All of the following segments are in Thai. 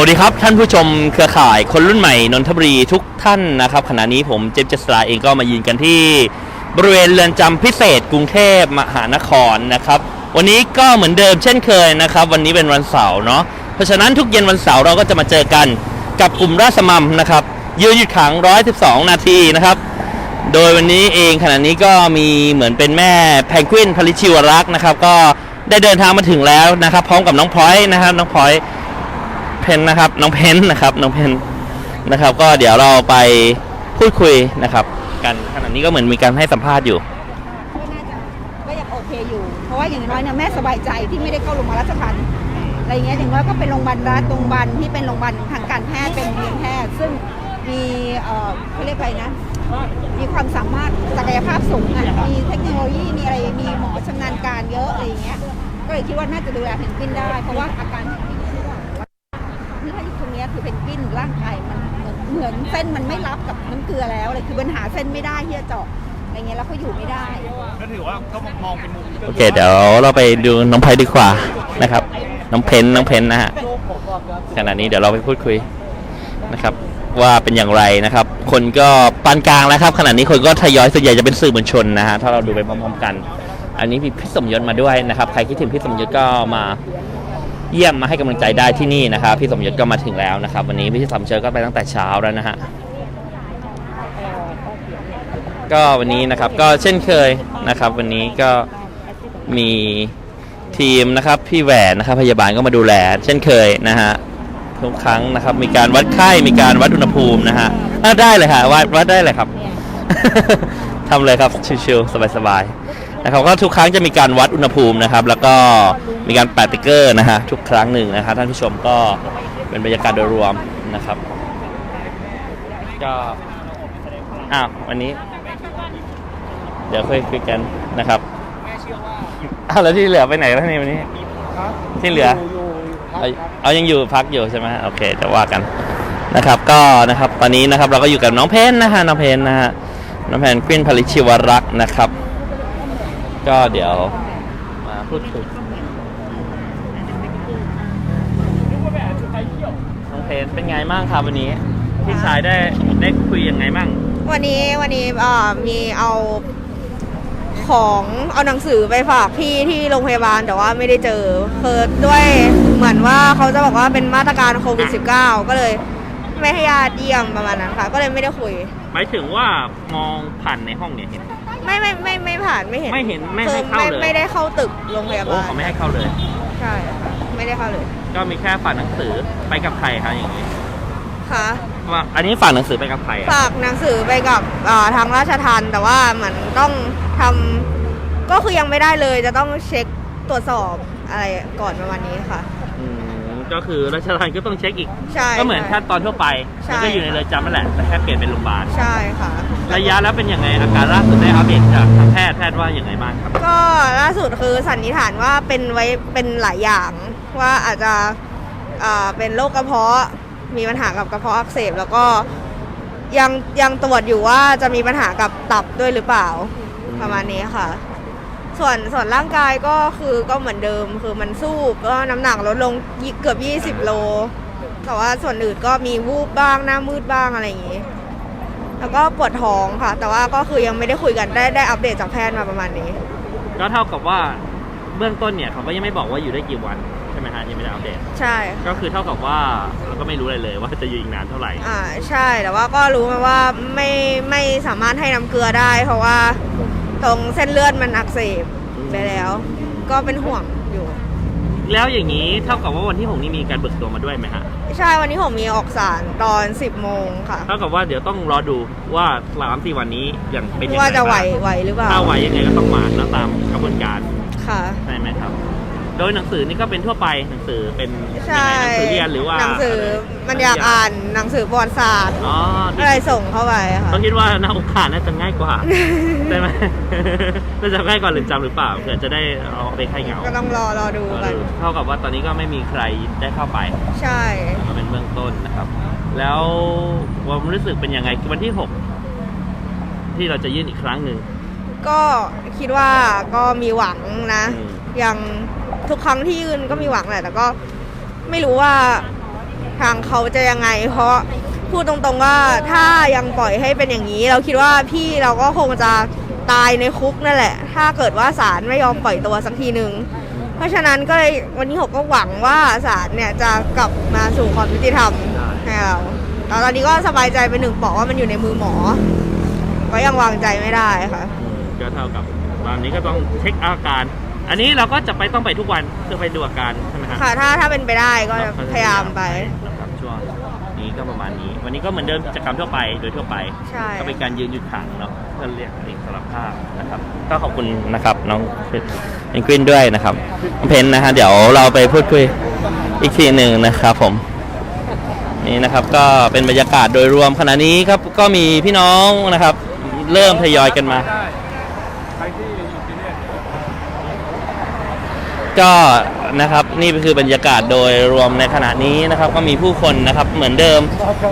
วัสดีครับ ท่านผู้ชมเครือข่ายคนรุ่นใหม่นนทบุรีทุกท่านนะครับขณะนี้ผมเจมส์เจสลาเองก็มายืนกันที่ บริเวณเรือนจำพิเศษกรุงเทพมหานครนะครับ วันนี้ก็เหมือนเดิมเช่นเคยนะครับ วันนี้เป็นวันเสาร์เนาะเพราะฉะนั้นทุกเย็นวันเสาร์เราก็จะมาเจอกันกับกลุ่มราษมัมนะครับยืนหยุดขัง 112 นาทีนะครับ โดยวันนี้เองขณะนี้ก็มีเหมือนเป็นแม่แพนกวินพลิชิวรักษ์นะครับ ก็ได้เดินทางมาถึงแล้วนะครับ พร้อมกับน้องพลอยนะครับน้องพลอย เพนนะครับ น้องเพนนะครับ น้องเพนนะครับ ก็เดี๋ยวเราไปพูดคุยนะครับ กันขณะนี้ก็เหมือนมีการให้สัมภาษณ์อยู่ ก็น่าจะก็ยังโอเคอยู่ เพราะว่าอย่างน้อยเนี่ยแม่สบายใจที่ไม่ได้เข้าโรงพยาบาลราชทัณฑ์อะไรเงี้ยอย่างน้อยก็เป็นโรงพยาบาลรัฐโรงพยาบาลที่เป็นโรงพยาบาลทางการแพทย์เป็นโรงเรียนแพทย์ซึ่งมีเอ่อเขาเรียกอะไรนะ มีความสามารถศักยภาพสูงอะมีเทคโนโลยีมีอะไรมีหมอชำนาญการเยอะอะไรอย่างเงี้ยก็เลยคิดว่าน่าจะดูแลเพนกวินได้ เพราะว่าอาการเพนกวินที่ว่าที่ถ้าอ ยู่ตรงเนี้ยคือเพนกวินร่างกายมันเหมือนเหมือนเส้นมันไม่รับกับน้ำเกลือแล้วเลยคือปัญหาเส้นไม่ได้ที่จะเจาะอะไรเงี้ยแล้วเขาอยู่ไม่ได้ ก็ถือว่าก็มองเป็นมุมโอเค เดี๋ยวเราไปดูน้องไพดีกว่านะครับ น้องเพนน้องเพนนะฮะขณะนี้เดี๋ยวเราไปพูดคุยนะครับ ว่าเป็นอย่างไรนะครับ คนก็ปานกลางแล้วครับขณะนี้คนก็ทยอยส่วนใหญ่จะเป็นสื่อมวลชนนะฮะถ้าเราดูไปพร้อมๆกัน อันนี้มีพี่สมยศมาด้วยนะครับ ใครคิดถึงพี่สมยศก็มา เยี่ยมมาให้กำลังใจได้ที่นี่นะครับ พี่สมยศก็มาถึงแล้วนะครับ วันนี้พี่สมยศก็ไปตั้งแต่เช้าแล้วนะฮะก็วันนี้นะครับก็เช่นเคยนะครับ วันนี้ก็มีทีมนะครับพี่แหวนนะครับพยาบาลก็มาดูแล เช่นเคยนะฮะทุกครั้งนะครับ มีการวัดไข้มีการวัดอุณหภูมินะฮะอะได้เลยค่ะวัดวัดได้เลยครับ ทำเลยครับชิวๆสบายๆ นะครับก็ทุกครั้งจะมีการวัดอุณหภูมินะครับ แล้วก็มีการแปะติ๊กเกอร์นะฮะทุกครั้งหนึ่งนะครับท่านผู้ชมก็เป็นบรรยากาศโดยรวมนะครับก็อ้าววันนี้ เดี๋ยวค่อยคุยกันนะครับอ้าวแล้วที่เหลือไปไหนแล้วนี่วันนี้ ที่เหลือ เอาเอายังอยู่พักอยู่ใช่ไหมโอเคจะว่ากันนะครับก็นะครับตอนนี้นะครับเราก็อยู่กับน้องเพนนะฮะน้องเพนนะฮะน้องเพนกวินผลิตชิวรักษ์นะครับ ก็เดี๋ยวมาพูดคุยน้องเพนเป็นไงบ้างครับวันนี้พี่ชายได้ได้คุยยังไงบ้างวันนี้วันนี้เอ่อมีเอาของเอาหนังสือไปฝากพี่ที่โรงพยาบาลแต่ว่าไม่ได้เจอคือด้วยเหมือนว่าเขาจะบอกว่าเป็นมาตรการโควิด -19 ก็เลยไม่ให้ญาติเยี่ยมประมาณนั้นค่ะ ก็เลยไม่ได้คุย หมายถึงว่ามองผ่านในห้องเนี่ยเห็น ไม่ไม่ไม่ไม่ผ่านไม่เห็นไม่เห็นไม่คืให้อเข้าไม่เลยไม่ได้เข้าตึกโรงพยาโอ้บาลเขาไม่ให้เข้าเลย ใช่ค่ะไม่ได้เข้าเลยก็มีแค่ฝากหนังสือไปกับใครครับอย่างนี้ค่ะ ว่าอันนี้ฝากหนังสือไปกับใครอะฝากหนังสือไปกับเอ่อทางราชทันแต่ว่าเหมือนต้องทำก็คือยังไม่ได้เลย จะต้องเช็คตรวจสอบอะไรก่อนประมาณนี้ค่ะอืม ก็คือราชทัณฑ์ก็ต้องเช็คอีก ใช่ก็เหมือนใช่ขั้นตอนทั่วไปใช่ มันก็อยู่ในเรือนจำนั่นแหละแต่แค่เปลี่ยนเป็นโรงพยาบาลใช่ค่ะ ระยะแล้วเป็นยังไงอาการล่าสุดได้อัปเดตจากทางแพทย์แพทย์ว่าอย่างไรบ้างครับ ก็ล่าสุดคือสันนิษฐานว่าเป็นไว้เป็นหลายอย่างว่าอาจจะเอ่อเป็นโรคกระเพาะมีปัญหากับกระเพาะอักเสบแล้วก็ยังยังตรวจอยู่ว่าจะมีปัญหากับตับด้วยหรือเปล่าประมาณนี้ค่ะ ส่วนส่วนร่างกายก็คือก็เหมือนเดิมคือมันสู้ก็น้ำหนักลดลงยี่เกือบ 20 โล แต่ว่าส่วนอื่นก็มีวูบบ้างหน้ามืดบ้างอะไรอย่างงี้ แล้วก็ปวดท้องค่ะ แต่ว่าก็คือยังไม่ได้คุยกันได้ได้อัปเดตจากแพทย์มาประมาณนี้ ก็เท่ากับว่าเบื้องต้นเนี่ยเขาก็ยังไม่บอกว่าอยู่ได้กี่วันใช่ไหมฮะยังไม่ได้อัปเดต ใช่ก็คือเท่ากับว่าเราก็ไม่รู้อะไรเลยว่าจะอยู่อีกนานเท่าไหร่อ่าใช่แต่ว่าก็รู้มาว่าไม่ไม่สามารถให้น้ำเกลือได้ เพราะว่า ตรงเส้นเลือดมันอักเสบไปแล้ว ก็เป็นห่วงอยู่ แล้วอย่างนี้เท่ากับว่าวันที่หกนี้มีการเบิกตัวมาด้วยไหมฮะใช่วันนี้ผมมีออกสารตอน 10 โมงค่ะ เท่ากับว่าเดี๋ยวต้องรอดูว่าสามสี่วันนี้อย่างเป็นยังไงว่าจะไหวบ้างไหวหรือเปล่าถ้าไหวยังไงก็ต้องมาแล้วตามกระบวนการค่ะ ใช่ไหมครับ โดยหนังสือนี่ก็เป็นทั่วไปหนังสือเป็นใช่ยังไงหนังสือเรียนหรือว่าหนังสือมันอยากอ่านหนังสือประวัติศาสตร์อ๋ออะไรส่งเข้าไปค่ะต้องคิดว่าหน้าอกขาน่าจะง่ายกว่าใช่ไหม น่าจะง่ายกว่าเรือนจำหรือเปล่าเผื่อจะได้เอาไปให้เหงาก็ต้องรอรอดูกันเท่ากับว่าตอนนี้ก็ไม่มีใครได้เข้าไปใช่ก็เป็นเบื้องต้นนะครับ แล้วความรู้สึกเป็นยังไงวันที่หกที่เราจะยื่นอีกครั้งหนึ่งก็คิดว่าก็มีหวังนะอืมยัง ทุกครั้งที่ยื่นก็มีหวังแหละแต่ก็ไม่รู้ว่าทางเขาจะยังไง เพราะพูดตรงๆว่าถ้ายังปล่อยให้เป็นอย่างนี้ เราคิดว่าพี่เราก็คงจะตายในคุกนั่นแหละ ถ้าเกิดว่าศาลไม่ยอมปล่อยตัวสักทีหนึ่งเพราะฉะนั้นก็เลยวันนี้ผมก็หวังว่าศาลเนี่ยจะกลับมาสู่ความยุติธรรมให้เราตอนนี้ก็สบายใจไปหนึ่งเปราะว่ามันอยู่ในมือหมอ ก็ยังวางใจไม่ได้ค่ะ ก็เท่ากับวันนี้ก็ต้องเช็คอาการ อันนี้เราก็จะไปต้องไปทุกวันเพื่อไปดูอาการใช่ไหมครับค่ะถ้าถ้าเป็นไปได้ก็จะพยายามไป นะครับช่วงนี้ก็ประมาณนี้ วันนี้ก็เหมือนเดิมกิจกรรมทั่วไปโดยทั่วไป ใช่ ก็เป็นการยืนหยุดขังเนาะเพื่อเรียกเอกสารภาพนะครับ ก็ขอบคุณนะครับน้องเพนกวินด้วยนะครับน้องเพนนะฮะเดี๋ยวเราไปพูดคุยอีกทีหนึ่งนะครับผม นี่นะครับก็เป็นบรรยากาศโดยรวมขณะนี้ครับก็มีพี่น้องนะครับ เริ่มทยอยกันมา ก็นะครับนี่คือบรรยากาศโดยรวมในขณะนี้นะครับ ก็มีผู้คนนะครับเหมือนเดิม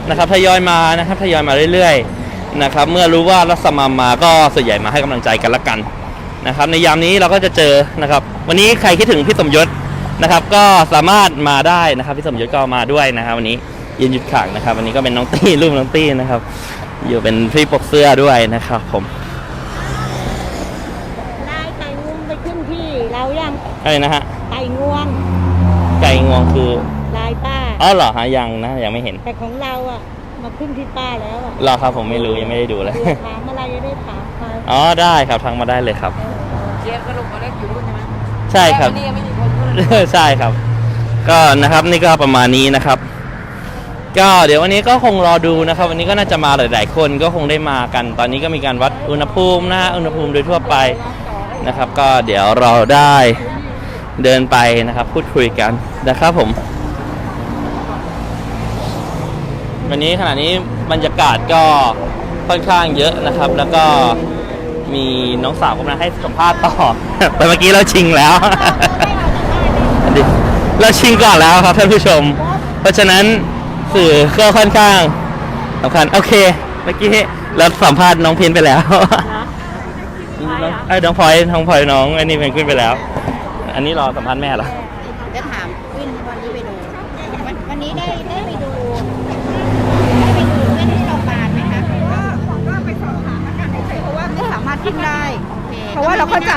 นะครับทยอยมานะครับทยอยมาเรื่อยๆนะครับเมื่อรู้ว่ารัศมัมาก็ส่วนใหญ่มาให้กำลังใจกันละกันนะครับ ในยามนี้เราก็จะเจอนะครับ วันนี้ใครคิดถึงพี่สมยศนะครับ ก็สามารถมาได้นะครับพี่สมยศก็มาด้วยนะครับวันนี้ยืนหยุดขังนะครับวันนี้ก็เป็นน้องตี้รูปน้องตี้นะครับ อยู่เป็นพี่ปกเสื้อด้วยนะครับผม นายไก่งวงไปขึ้นที่เรายัง อะไรนะฮะ ไก่งวง ไก่งวงคือ ลายป้า อ๋อเหรอฮะยังนะ ยังไม่เห็นแต่ของเราอะ มาขึ้นที่ป้าแล้วอะเหรอครับผมไม่รู้ยังไม่ได้ดูเลย เผื่อถามอะไรจะได้ถามไปอ๋อได้ครับทักมาได้เลยครับเชียร์สรุปมาเล็กอยู่รุ่นใช่ไหมใช่ครับ แต่วันนี้ยังไม่มีคนรุ่นใช่ครับ ก็นะครับนี่ก็ประมาณนี้นะครับ ก็เดี๋ยววันนี้ก็คงรอดูนะครับ วันนี้ก็น่าจะมาหลาย ๆ คนก็คงได้มากัน ตอนนี้ก็มีการวัดอุณหภูมินะฮะอุณหภูมิโดยทั่วไปนะครับ ก็เดี๋ยวเราได้ เดินไปนะครับ พูดคุยกันนะครับผม วันนี้ขณะนี้บรรยากาศก็ค่อนข้างเยอะนะครับ แล้วก็มีน้องสาวกำลังให้สัมภาษณ์ต่อ แต่เมื่อกี้เราชิงแล้ว เราชิงก่อนแล้วครับท่านผู้ชม เพราะฉะนั้นสื่อก็ค่อนข้างสำคัญโอเค เมื่อกี้เราสัมภาษณ์น้องเพนไปแล้วไอ้น้องพลอยน้องพลอยน้องไอ้นี่เป็นขึ้นไปแล้ว อันนี้รอสัมภาษณ์แม่เหรอจะถามวินวันนี้ไปดูวันวันนี้ได้ได้ไปดูได้ไปดูเพื่อนที่โรงพยาบาลไหมคะก็ก็ไปสอบถามอาการเฉยๆเพราะว่าไม่สามารถขึ้นได้ เพราะว่าเราเข้าใจ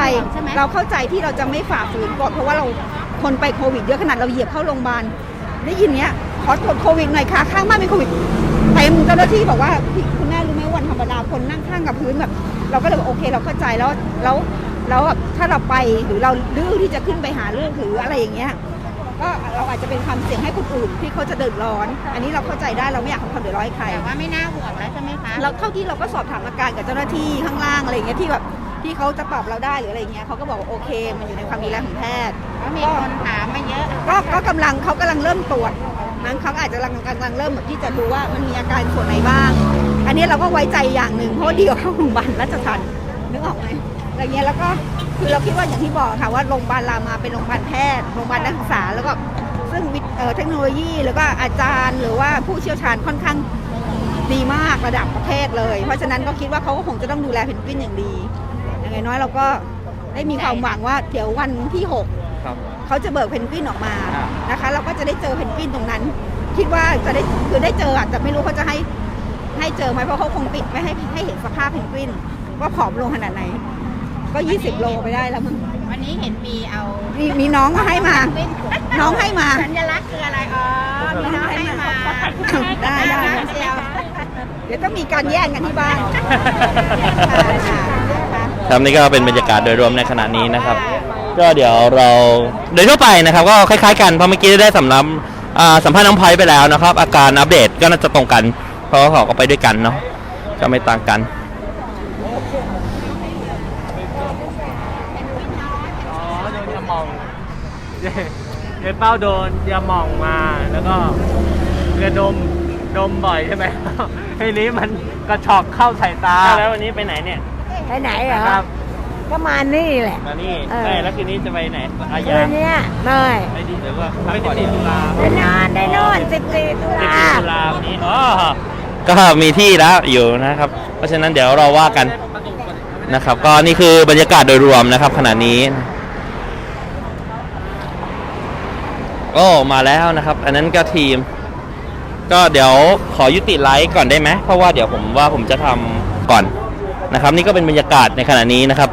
เราเข้าใจที่เราจะไม่ฝ่าฝืนกฎเพราะว่าเราคนไปโควิดเยอะขนาดเราเหยียบเข้าโรงพยาบาลได้ยินเนี้ยขอตรวจโควิดหน่อยค่ะข้างบ้านเป็นโควิดเต็มเจ้าหน้าที่บอกว่าพี่คุณแม่รู้ไหมวันธรรมดาคนนั่งข้างกับพื้นแบบ เราก็เลยบอกโอเคเราเข้าใจแล้วแล้ว แล้วแบบถ้าเราไปหรือเราดื้อที่จะขึ้นไปหาลูกหรืออะไรอย่างเงี้ยก็เราอาจจะเป็นความเสี่ยงให้คนอื่นที่เขาจะเดือดร้อน อันนี้เราเข้าใจได้เราไม่อยากทำความเดือดร้อนให้ใคร แต่ว่าไม่น่าห่วงแล้วใช่ไหมคะเราเท่าที่เราก็สอบถามอาการกับเจ้าหน้าที่ข้างล่างอะไรอย่างเงี้ยที่แบบที่เขาจะตอบเราได้หรืออะไรอย่างเงี้ยเขาก็บอกว่าโอเค มันอยู่ในความดูแลของแพทย์ก็มีคนถามมาเยอะ ก็ก็กำลังเขากำลังเริ่มตรวจมั้งเขาอาจจะกำลังกำลังเริ่มแบบที่จะดูว่ามันมีอาการส่วนไหนบ้าง อันนี้เราก็ไว้ใจอย่างหนึ่งเพราะว่าดีกว่าเข้าโรงพยาบาลราชทัณฑ์นึกออกไหม อะไรเงี้ยแล้วก็คือเราคิดว่าอย่างที่บอกค่ะว่าโรงพยาบาลรามาเป็นโรงพยาบาลแพทย์โรงพยาบาลนักศึกษาแล้วก็ซึ่งเเทคโนโลยีแล้วก็อาจารย์หรือว่าผู้เชี่ยวชาญค่อนข้างดีมากระดับประเทศเลย เพราะฉะนั้นก็คิดว่าเขาก็คงจะต้องดูแลเพนกวินอย่างดีอย่างน้อยเราก็ได้มีความหวังว่าเดี๋ยววันที่หกเขาจะเบิกเพนกวินออกมาอ่านะคะ เราก็จะได้เจอเพนกวินตรงนั้น คิดว่าจะได้คือได้เจออาจจะไม่รู้เขาจะให้ให้เจอไหมเพราะเขาคงปิดไม่ให้ให้เห็นสภาพเพนกวินว่าผอมลงขนาดไหน ก็ 20 โลไปได้แล้วมึงวันนี้เห็นมีเอามีมีน้องก็ให้มาน้องให้มา สัญลักษณ์คืออะไร อ๋อมีน้องให้มาได้ได้เชียวเดี๋ยวต้องมีการแย่งกันที่บ้านค่ะค่ะ ครับนี่ก็เป็นบรรยากาศโดยรวมในขณะนี้นะครับ ก็เดี๋ยวเราโดยทั่วไปนะครับ ก็คล้ายๆกันเพราะเมื่อกี้ได้สำรับอ่าสัมภาษณ์น้องพลอยไปแล้วนะครับ อาการอัปเดตก็น่าจะตรงกัน เพราะว่าเขาก็ไปด้วยกันเนาะก็ไม่ต่างกัน อ๋อโดนยาหมอง เย้เย้เป้าโดนยาหมองมาแล้วก็เรือดมดมบ่อยใช่ไหม ทีนี้มันกระชอกเข้าสายตาแล้ววันนี้ไปไหนเนี่ยไปไหนเหรอ ครับก็มานี่แหละ มานี่เออ ใช่แล้วคืนนี้จะไปไหนอาคืยานเนี้ยไม่ไปดีหรือว่าไปที่ตุลาไปนอนได้นอนสิบสี่ตุสิบลาตุลาวันนี้อ๋อก็มีที่แล้วอยู่นะครับ เพราะฉะนั้นเดี๋ยวเราว่ากันนะครับ ก็นี่คือบรรยากาศโดยรวมนะครับขณะนี้ โอ้มาแล้วนะครับ อันนั้นก็ทีม ก็เดี๋ยวขอยุติไลฟ์ก่อนได้ไหมเพราะว่าเดี๋ยวผมว่าผมจะทำก่อนนะครับ นี่ก็เป็นบรรยากาศในขณะนี้นะครับ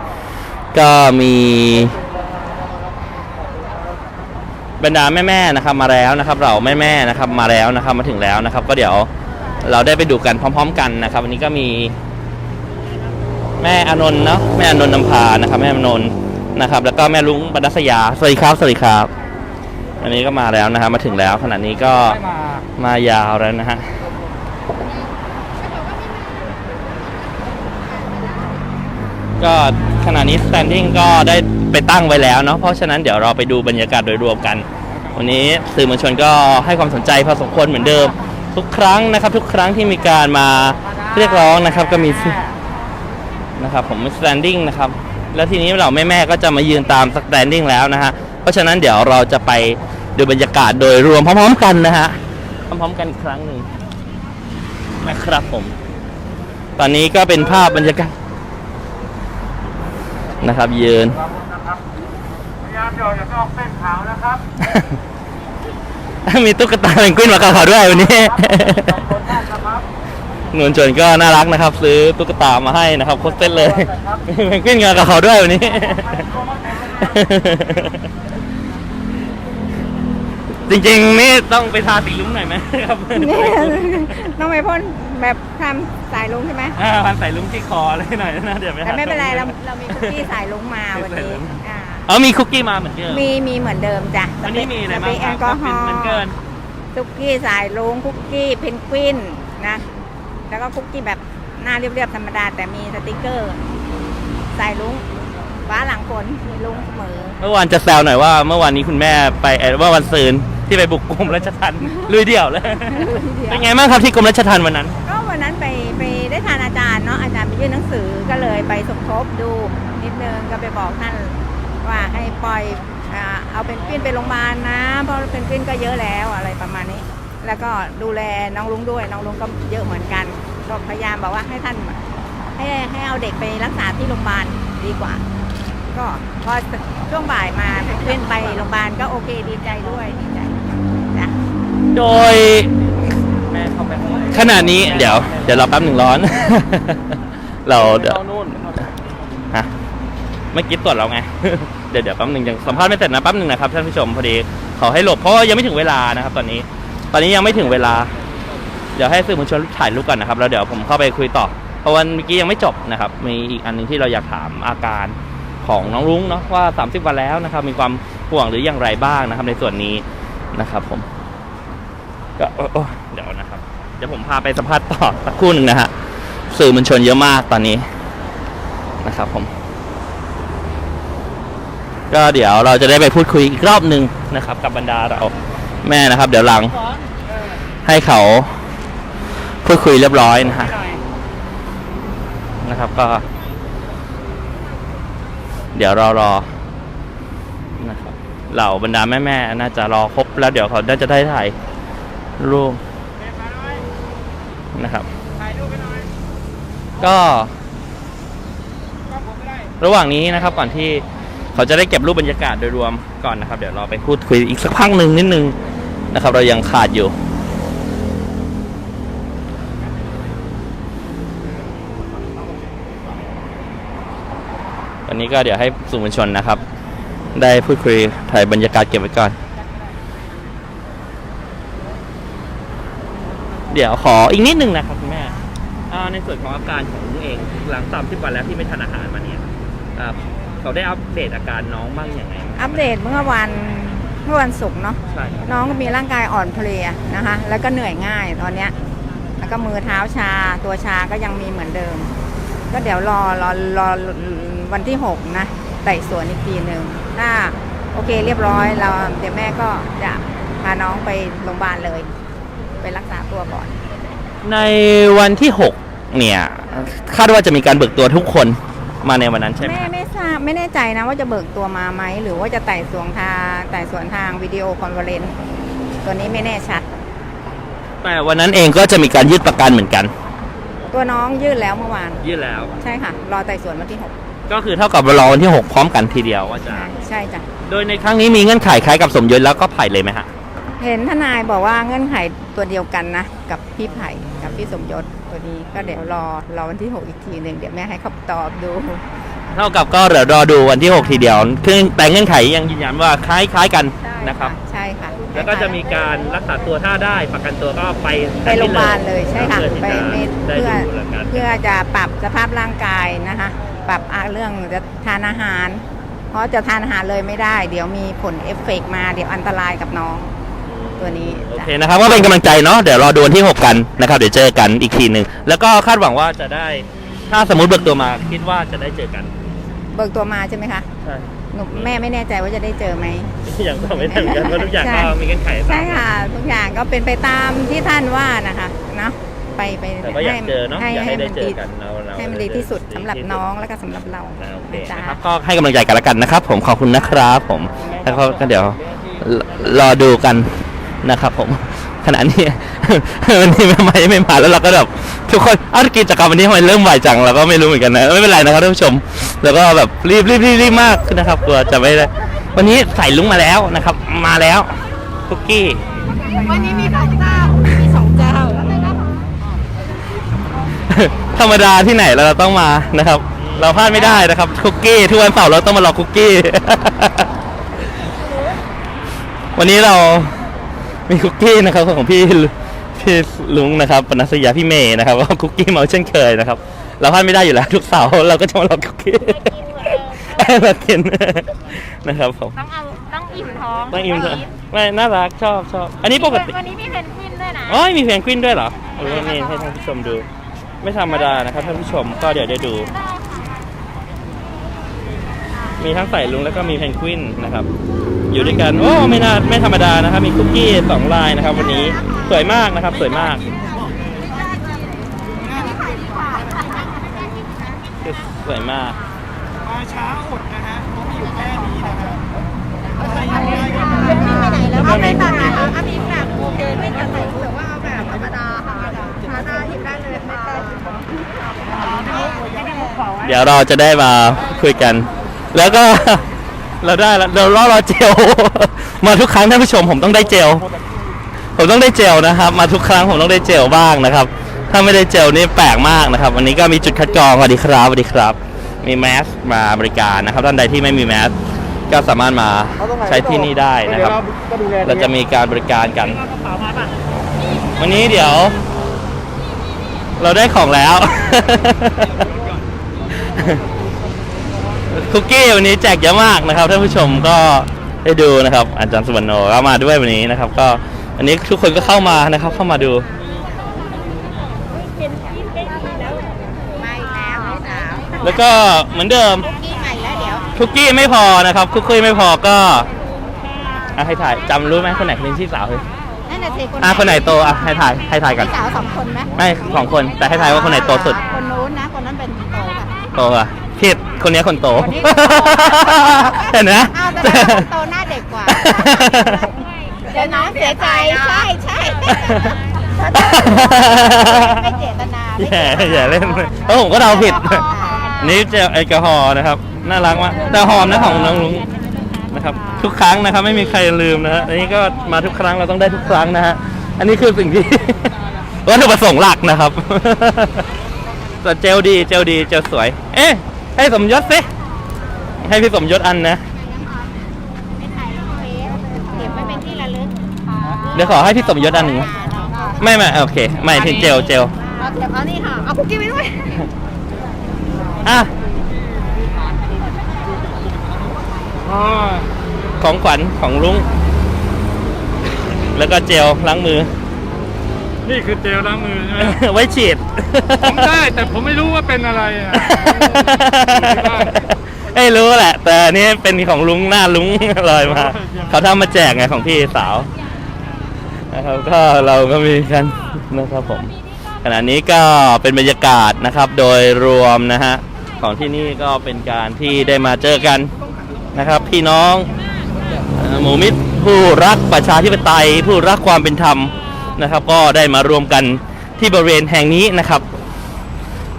ก็มีบรรดาแม่ๆนะครับมาแล้วนะครับ เราแม่ๆนะครับมาแล้วนะครับมาถึงแล้วนะครับ ก็เดี๋ยวเราได้ไปดูกันพร้อม ๆ กันนะครับวันนี้ก็มีแม่อนนท์เนาะแม่อนนท์นำพานะครับ แม่อนนท์นะครับ แล้วก็แม่ลุงบรรณสยาสวัสดีครับสวัสดีครับ อันนี้ก็มาแล้วนะครับมาถึงแล้วขณะนี้ก็มายาวแล้วนะฮะก็ขณะนี้ standing ก็ได้ไปตั้งไว้แล้วเนาะเพราะฉะนั้นเดี๋ยวเราไปดูบรรยากาศโดยรวมกัน วันนี้สื่อมวลชนก็ให้ความสนใจพอสมควรเหมือนเดิม ทุกครั้งนะครับ ทุกครั้งที่มีการมาเรียกร้องนะครับก็มีนะครับผม standing นะครับ แล้วทีนี้เราแม่ๆก็จะมายืนตาม standing แล้วนะฮะ เพราะฉะนั้นเดี๋ยวเราจะไปดูบรรยากาศโดยรวมพร้อม ๆ กันนะฮะพร้อมๆกันอีกครั้งหนึ่งนะครับผม ตอนนี้ก็เป็นภาพบรรยากาศนะครับ ยืนพยายามอย่าอย่าออกเส้นขาวนะครับมีตุ๊กตาเพนกวินมากับเขาด้วยวันนี้หนุนชนก็น่ารักนะครับ ซื้อตุ๊กตามาให้นะครับโคตรเต้นเลยเพนกวินมากับเขาด้วยวันนี้ จริงๆนี่ต้องไปทาสีลุ้งหน่อยไหมครับนี่ต้องไปพ่นแบบทำสายลุงใช่ไหมอ่าพันใส่ลุ้งที่คอเลยหน่อยนะเดี๋ยวไปแต่หาไม่เป็นไรตเรางเรามีคุกกี้สายลุงมาวันนี้อ่าเออมีคุกกี้มาเหมือนเดิมมีมีเหมือนเดิมจ้ะวันนี้มีอะไรบ้างสเปรย์แอลกอฮอล์เหมือนเกินคุกกี้สายลุงคุกกี้เพนกวินนะ แล้วก็คุกกี้แบบหน้าเรียบๆธรรมดา แต่มีสติกเกอร์ สายลุงฟ้าหลังฝนมีลุงเสมอ เมื่อวานจะแซวหน่อยว่า เมื่อวานนี้คุณแม่ไปเอ่อเมื่อวันซืน ที่ไปบุกกรมราชทัณฑ์ลุยเดี่ยวเลยเป็นไงบ้างครับที่กรมราชทัณฑ์วันนั้น ก็วันนั้นไปไปได้ทานอาจารย์เนาะอาจารย์ไปยื่นหนังสือก็เลยไปสมทบดูนิดนึงก็ไปบอกท่านว่าให้ปล่อยอ่าเอาเป็นกวินไปโรงพยาบาลนะ เพราะเป็นกวินก็เยอะแล้วอะไรประมาณนี้ แล้วก็ดูแลน้องลุงด้วยน้องลุงก็เยอะเหมือนกันก็พยายามบอกว่าให้ท่านให้ให้เอาเด็กไปรักษาที่โรงพยาบาลดีกว่า ก็พอช่วงบ่ายมาเป็นกวินไปโรงพยาบาลก็โอเคดีใจด้วยดีใจจ้ะ โดยแม่เข้าไปข้างในขณะนี้เดี๋ยว เดี๋ยวเราแป๊บหนึ่งร้อน เราเดี๋ยวเข้านู่นฮะไม่อกิฟตรวจเราไง เดี๋ยวเดี๋ยวแป๊บหนึ่งยังสัมภาษณ์ไม่เสร็จนะแป๊บหนึ่งนะครับท่านผู้ชมพอดีเขาให้หลบเพราะว่ายังไม่ถึงเวลานะครับ ตอนนี้ ตอนนี้ยังไม่ถึงเวลา เดี๋ยวให้สื่อมวลชนถ่ายรูปก่อนนะครับแล้วเดี๋ยวผมเข้าไปคุยต่อ เพราะวันเมื่อกี้ยังไม่จบนะครับ มีอีกอันหนึงที่เราอยากถามอาการของน้องรุ้งเนาะว่า 30 วันแล้วนะครับ มีความห่วงหรืออย่างไรบ้างนะครับ ในส่วนนี้นะครับผม ก็เดี๋ยวนะครับ เดี๋ยวผมพาไปสัมภาษณ์ต่อสักครู่หนึ่งนะฮะสื่อมวลชนเยอะมากตอนนี้นะครับผม ก็เดี๋ยวเราจะได้ไปพูดคุยอีกรอบหนึ่งนะครับ กับบรรดาเราแม่นะครับ เดี๋ยวหลังให้เขาพูดคุยเรียบร้อยนะฮะนะครับก็ เดี๋ยวรอรอนะครับเหล่าบรรดาแม่ๆน่าจะรอครบแล้วเดี๋ยวเขาน่าจะได้ถ่าย รูปนะครับก็ระหว่างนี้นะครับก่อนที่เขาจะได้เก็บรูปบรรยากาศโดยรวมก่อนนะครับ เดี๋ยวเราไปพูดคุยอีกสักพักหนึ่งนิดนึงนะครับ เรายังขาดอยู่วันนี้ก็เดี๋ยวให้สื่อมวลชนนะครับ ได้พูดคุยถ่ายบรรยากาศเก็บไว้ก่อน เดี๋ยวขออีกนิดนึงนะครับคุณแม่อ่าในส่วนของอาการของลุงเอง หลัง30วันแล้วที่ไม่ทานอาหารมาเนี่ยอ่าเขาได้อัปเดตอาการน้องบ้างอย่างไรบ้างอัปเดตเมื่อวันเมื่อวันศุกร์เนาะใช่ครับน้องก็มีร่างกายอ่อนเพลียนะคะ แล้วก็เหนื่อยง่ายตอนเนี้ยแล้วก็มือเท้าชาตัวชาก็ยังมีเหมือนเดิม ก็เดี๋ยวรอรอรอวันที่หกนะไต่สวนอีกทีหนึ่งถ้าโอเคเรียบร้อยเราเดี๋ยวแม่ก็จะพาน้องไปโรงพยาบาลเลย ไปรักษาตัวก่อน ในวันที่ 6 เนี่ย คาดว่าจะมีการเบิกตัวทุกคนมาในวันนั้นใช่ไหมแม่ไม่ทราบไม่แน่ใจนะว่าจะเบิกตัวมาไหมหรือว่าจะไต่สวนทางไต่สวนทางวิดีโอคอนเฟอเรนซ์ตัวนี้ไม่แน่ชัด แต่วันนั้นเองก็จะมีการยื่นประกันเหมือนกัน ตัวน้องยื่นแล้วเมื่อวาน ยื่นแล้ว ใช่ค่ะ รอไต่สวนวันที่หกก็คือเท่ากับรอวันที่ 6 พร้อมกันทีเดียวว่าจะใช่จ้ะโดยในครั้งนี้มีเงื่อนไขคล้ายกับสมยศแล้วก็ไผ่เลยไหมฮะ เห็นทนายบอกว่าเงื่อนไขตัวเดียวกันนะ กับพี่ไผ่กับพี่สมยศตัวนี้ก็เดี๋ยวรอรอวันที่ 6 อีกทีหนึ่งเดี๋ยวแม่ให้คำตอบดู เท่ากับก็เดี๋ยวรอดูวันที่ 6 ทีเดียวคือแต่เงื่อนไขยังยืนยันว่าคล้ายคล้ายๆกันนะครับ ใช่ค่ะแล้วก็จะมีการรักษาตัวถ้าได้ประกันตัวก็ไปไปโรงพยาบาลเลยใช่ค่ะเพื่อที่ไปจะเมดได้เพื่อดูแลกันเพื่อจะปรับสภาพร่างกายนะคะ ปรับอะเรื่องจะทานอาหาร เพราะจะทานอาหารเลยไม่ได้ เดี๋ยวมีผลเอฟเฟกต์มาเดี๋ยวอันตรายกับน้อง ตัวนี้โอจ้ะเคนะครับก็เป็นกำลังใจเนาะเดี๋ยวรอดูวันที่ 6 กันนะครับเดี๋ยวเจอกันอีกทีหนึ่งแล้วก็คาดหวังว่าจะได้ถ้าสมมติเบิกตัวมาคิดว่าจะได้เจอกันเบิกตัวมาใช่ไหมคะใช่ หนูแม่ไม่แน่ใจว่าจะได้เจอไหม อย่างก็ไม่ได้เหมือนกันเพราะทุกอย่างใช่ก็มีเงื่อนไขใช่ค่ะทุกอย่างก็เป็นไปตามที่ท่านว่านะคะเนาะไปไปแต่ก็อยากเจอเนาะอยากให้ได้มันเจอดีกันเราเราให้มันดีที่สุดสำหรับดีที่น้องแล้วก็สำหรับเราอ่าโอเคนะจ๊ะนะครับก็ให้กำลังใจกันแล้วกันนะครับ ผมขอบคุณนะครับผมแล้วก็เดี๋ยวรรอดูกัน นะครับผมขณะนี้วันนี้ไม่มาไม่มาแล้วเราก็แบบทุกคนเอ้ากิจกรรมวันนี้ทำไมเริ่มไวจังเราก็ไม่รู้เหมือนกันนะไม่เป็นไรนะครับท่านผู้ชม แล้วก็แบบรีบรีบรีบรีบมากนะครับกลัวจะไม่ได้วันนี้ใส่ลุงมาแล้วนะครับ มาแล้วคุกกี้วันนี้มีสองเจ้ามีสองเจ้าธรรมดาที่ไหนเราต้องมานะครับ เราพลาดไม่ได้นะครับคุกกี้ทุกวันเสาร์เราต้องมารอคุกกี้ วันนี้เรา มีคุกกี้นะครับของพี่พี่ลุงนะครับปนัสยาพี่เมย์นะครับว่าคุกกี้เมาเช่นเคยนะครับ เราพลาดไม่ได้อยู่แล้วทุกเสาร์เราก็จะมารอคุกกี้มากินนะครับผมต้องเอาต้องอิ่มท้องต้องอิ่มเถอะไม่น่ารักชอบชอบอันนี้ปกติวันนี้มีเพนกวินด้วยนะอ๋อมีเพนกวินด้วยเหรอเออนี่ให้ท่านผู้ชมดู ไม่ธรรมดานะครับท่านผู้ชมก็เดี๋ยวได้ดู มีทั้งใส่ลุงแล้วก็มีเพนกวินนะครับ อยู่ด้วยกัน โอ้ไม่น่าไม่ธรรมดานะครับ มีคุกกี้สองลายนะครับ วันนี้สวยมากนะครับ สวยมากสวยมากมาช้าอดนะฮะเพราะมีอยู่แค่นี้นะฮะเอาไปตัดนะเอามีแบบโอเคไม่ตัดใส่แต่ว่าเอาแบบธรรมดาค่ะธรรมดาหยิบได้เลยค่ะเดี๋ยวเราจะได้มาคุยกัน แล้วก็ เราได้แล้วเรารอรอเจล มาทุกครั้งท่านผู้ชมผมต้องได้เจล ผมต้องได้เจลนะครับ มาทุกครั้งผมต้องได้เจลบ้างนะครับ ถ้าไม่ได้เจลนี่แปลกมากนะครับ วันนี้ก็มีจุดคัดกรองสวัสดีครับสวัสดีครับ มีแมสมาบริการนะครับ ท่านใดที่ไม่มีแมสก็สามารถมาใช้ที่นี่ได้นะครับก็ดูแลเราจะมีการบริการกัน วันนี้เดี๋ยว เราได้ของแล้ว คุกกี้วันนี้แจกเยอะมากนะครับท่านผู้ชมก็ได้ดูนะครับ อาจารย์สุวรรณโนก็มาด้วยวันนี้นะครับ ก็วันนี้ทุกคนก็เข้ามานะครับ เข้ามาดูไม่แล้วไม่สาวแล้วก็เหมือนเดิมกี้ใหม่แล้วเดี๋ยวคุกกี้ไม่พอนะครับคุกกี้ไม่พอก็อะให้ถ่ายจำรู้ไหมคนไหนเป็นพี่สาวเลยนั่นน่ะสิคนอะคนไหนโตอะให้ถ่ายให้ถ่ายกันพี่สาวสองคนไหมไม่สองคนแต่ให้ถ่ายว่าคนไหนโตสุด คนนู้นนะคนนั้นเป็นโตค่ะโตอะผิด คนนี้คนโต คนนี้คนโต เห็นไหม อ้าวแต่คนโตหน้าเด็กกว่า เดี๋ยวน้องเสียใจ ใช่ใช่ไม่เจตนาไม่แย่เจตนา แย่เล่นแล้วผมก็เดาผิด นี่เจลแอลกอฮอล์นะครับ น่ารักมาก แต่หอมนะของน้องลุงนะครับ ทุกครั้งนะครับไม่มีใครลืมนะฮะ อันนี้ก็มาทุกครั้งเราต้องได้ทุกครั้งนะฮะ อันนี้คือสิ่งที่ วัตถุประสงค์หลักนะครับ แต่เจลดี เจลดี เจลสวย เอ๊ะ ให้สมยศสิให้พี่สมยศอันนะ ไม่ถ่ายรูปเฟซเก็บไว้เป็นที่ระลึกเดี๋ยวขอให้พี่สมยศอันหนึ่งไม่ไม่โอเค ไม่ถึงเจลเจลเอาเก็บเอานี่ค่ะ เอาคุกกี้ไว้ด้วยอะของขวัญของลุง แล้วก็เจลล้างมือ นี่คือเจลล้างมือใช่ไหมไว้ฉีด ผมได้แต่ผมไม่รู้ว่าเป็นอะไรอะไม่รู้แหละ แต่อันนี่เป็นของลุงหน้าลุง ลอยมา เขาทำมาแจกไงของพี่สาวนะครับก็เราก็มีกันนะครับผม ขณะนี้ก็เป็นบรรยากาศนะครับ โดยรวมนะฮะของที่นี่ก็เป็นการที่ได้มาเจอกันนะครับ พี่น้องเอ่อหมู่มิตรผู้รักประชาธิปไตย ผู้รักความเป็นธรรม นะครับ ก็ได้มารวมกันที่บริเวณแห่งนี้นะครับ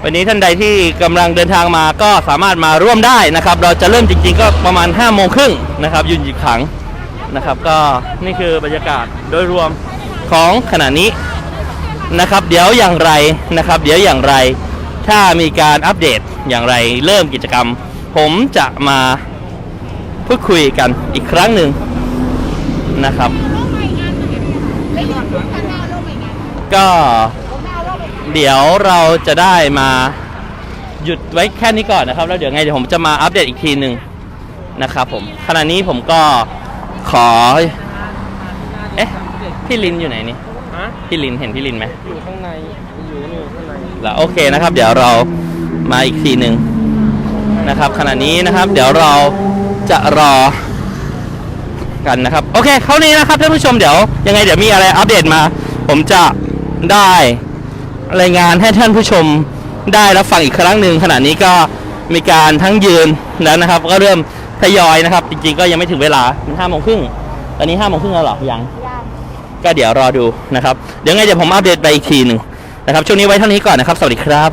วันนี้ท่านใดที่กำลังเดินทางมาก็สามารถมาร่วมได้นะครับ เราจะเริ่มจริง ๆ ก็ประมาณ5้าโมงครึ่งนะครับยืนอีกครั้งนะครับ ก็นี่คือบรรยากาศโดยรวมของขณะนี้นะครับ เดี๋ยวอย่างไรนะครับ เดี๋ยวอย่างไร ถ้ามีการอัปเดตอย่างไรเริ่มกิจกรรม ผมจะมาพูดคุยกันอีกครั้งหนึ่งนะครับ ก็เดี๋ยวเราจะได้มาหยุดไว้แค่นี้ก่อนนะครับ แล้วเดี๋ยวไงเดี๋ยวผมจะมาอัปเดตอีกทีหนึ่งนะครับผมขณะนี้ผมก็ขอ เอ๊ะ พี่ลินอยู่ไหนนี่ฮะพี่ลินเห็นพี่ลินไหมอยู่ข้างใน อยู่นี่ข้างในแล้วโอเคนะครับ เดี๋ยวเรามาอีกทีหนึ่งนะครับ ขณะนี้นะครับ เดี๋ยวเราจะรอกันนะครับ โอเคเท่านี้นะครับท่านผู้ชมเดี๋ยวยังไงเดี๋ยวมีอะไรอัปเดตมา ผมจะ ได้ รายงานให้ท่านผู้ชมได้รับฟังอีกครั้งหนึ่งขณะนี้ก็มีการทั้งยืนแล้วนะครับ ก็เริ่มทยอยนะครับ จริงๆ ก็ยังไม่ถึงเวลามันห้าโมงครึ่งตอนนี้ห้าโมงครึ่งแล้วหรอยังก็เดี๋ยวรอดูนะครับ เดี๋ยวไงเดี๋ยวผมอัปเดตไปอีกทีหนึ่งนะครับช่วงนี้ไว้เท่านี้ก่อนนะครับ สวัสดีครับ